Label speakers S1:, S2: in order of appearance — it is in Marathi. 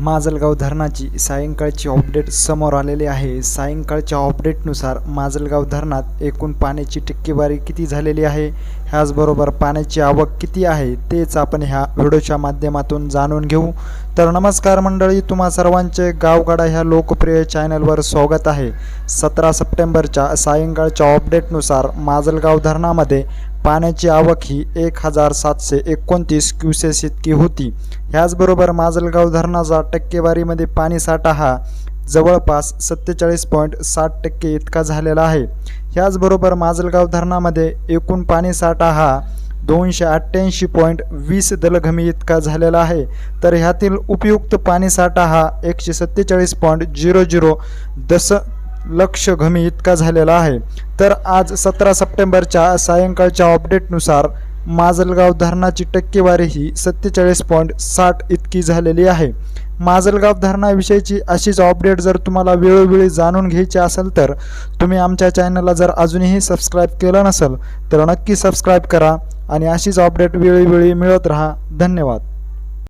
S1: माजलगाव धरणाची सायंकाळची अपडेट समोर आलेली आहे. सायंकाळच्या अपडेटनुसार माजलगाव धरणात एकूण पाण्याची टक्केवारी किती झालेली आहे? ह्याचबरोबर पाण्याची आवक किती आहे? तेच आपण ह्या व्हिडिओच्या माध्यमातून जाणून घेऊ. तर नमस्कार मंडळी तुम्हा सर्वांचे गावगाडा ह्या लोकप्रिय चॅनलवर स्वागत आहे. सतरा सप्टेंबरच्या सायंकाळच्या अपडेटनुसार माजलगाव धरणामध्ये पाण्याची आवक ही एक हजार सातशे एकोणतीस क्युसेस इतकी होती. ह्याचबरोबर माजलगाव धरणाचा टक्केवारीमध्ये पाणीसाठा हा जवळपास सत्तेचाळीस पॉईंट साठ टक्के इतका झालेला आहे. ह्याचबरोबर माजलगाव धरणामध्ये एकूण पाणीसाठा हा दोनशे अठ्ठ्याऐंशी पॉईंट वीस दलघमी इतका झालेला आहे. तर ह्यातील उपयुक्त पाणीसाठा हा एकशे सत्तेचाळीस पॉईंट झिरो झिरो दस लक्ष घमी इतका झालेला आहे. तर आज सतरा सप्टेंबरच्या सायंकाळच्या अपडेटनुसार माजलगाव धरणाची टक्केवारी ही सत्तेचाळीस पॉईंट साठ इतकी झालेली आहे. माजलगाव धरणाविषयीची अशीच अपडेट जर तुम्हाला वेळोवेळी जाणून घ्यायची असेल तर तुम्ही आमच्या चॅनलला जर अजूनही सबस्क्राईब केलं नसेल तर नक्की सबस्क्राईब करा. आणि अशीच अपडेट वेळोवेळी मिळत राहा. धन्यवाद.